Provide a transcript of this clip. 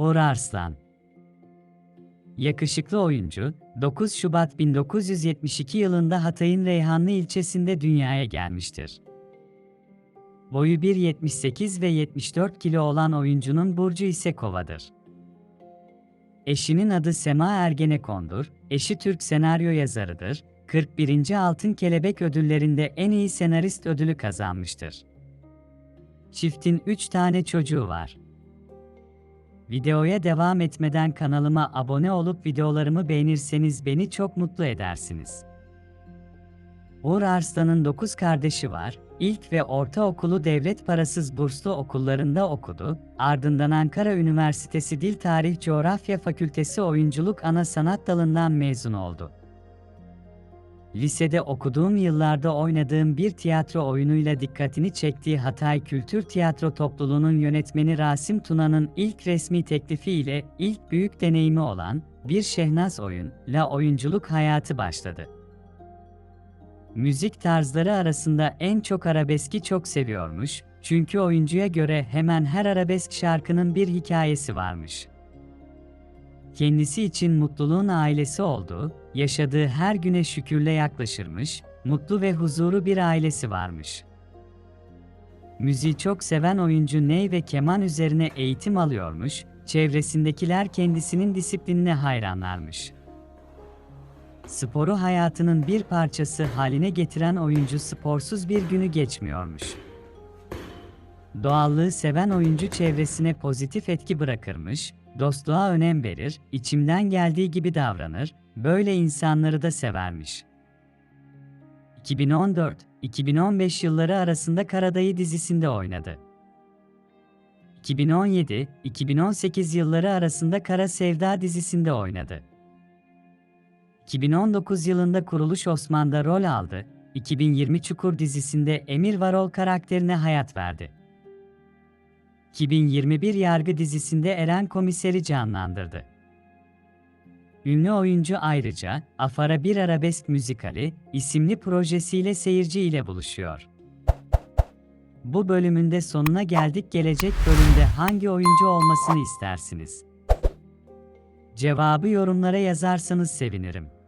Uğur Arslan Yakışıklı oyuncu, 9 Şubat 1972 yılında Hatay'ın Reyhanlı ilçesinde dünyaya gelmiştir. Boyu 1.78 ve 74 kilo olan oyuncunun burcu ise kovadır. Eşinin adı Sema Ergenekon'dur, eşi Türk senaryo yazarıdır, 41. Altın Kelebek ödüllerinde en iyi senarist ödülü kazanmıştır. Çiftin 3 tane çocuğu var. Videoya devam etmeden kanalıma abone olup videolarımı beğenirseniz beni çok mutlu edersiniz. Uğur Arslan'ın 9 kardeşi var. İlk ve ortaokulu devlet parasız burslu okullarında okudu. Ardından Ankara Üniversitesi Dil Tarih Coğrafya Fakültesi Oyunculuk Ana Sanat Dalından mezun oldu. Lisede okuduğum yıllarda oynadığım bir tiyatro oyunuyla dikkatini çektiği Hatay Kültür Tiyatro Topluluğu'nun yönetmeni Rasim Tuna'nın ilk resmi teklifiyle ilk büyük deneyimi olan bir Şehnaz oyunla oyunculuk hayatı başladı. Müzik tarzları arasında en çok arabeski çok seviyormuş, çünkü oyuncuya göre hemen her arabesk şarkının bir hikayesi varmış. Kendisi için mutluluğun ailesi olduğu, yaşadığı her güne şükürle yaklaşırmış, mutlu ve huzuru bir ailesi varmış. Müziği çok seven oyuncu ney ve keman üzerine eğitim alıyormuş, çevresindekiler kendisinin disiplinine hayranlarmış. Sporu hayatının bir parçası haline getiren oyuncu sporsuz bir günü geçmiyormuş. Doğallığı seven oyuncu çevresine pozitif etki bırakırmış, dostluğa önem verir, içimden geldiği gibi davranır, böyle insanları da severmiş. 2014-2015 yılları arasında Karadayı dizisinde oynadı. 2017-2018 yılları arasında Kara Sevda dizisinde oynadı. 2019 yılında Kuruluş Osman'da rol aldı, 2020 Çukur dizisinde Emir Varol karakterine hayat verdi. 2021 Yargı dizisinde Eren Komiser'i canlandırdı. Ünlü oyuncu ayrıca Afara Bir Arabesk Müzikali isimli projesiyle seyirci ile buluşuyor. Bu bölümünde sonuna geldik. Gelecek bölümde hangi oyuncu olmasını istersiniz? Cevabı yorumlara yazarsanız sevinirim.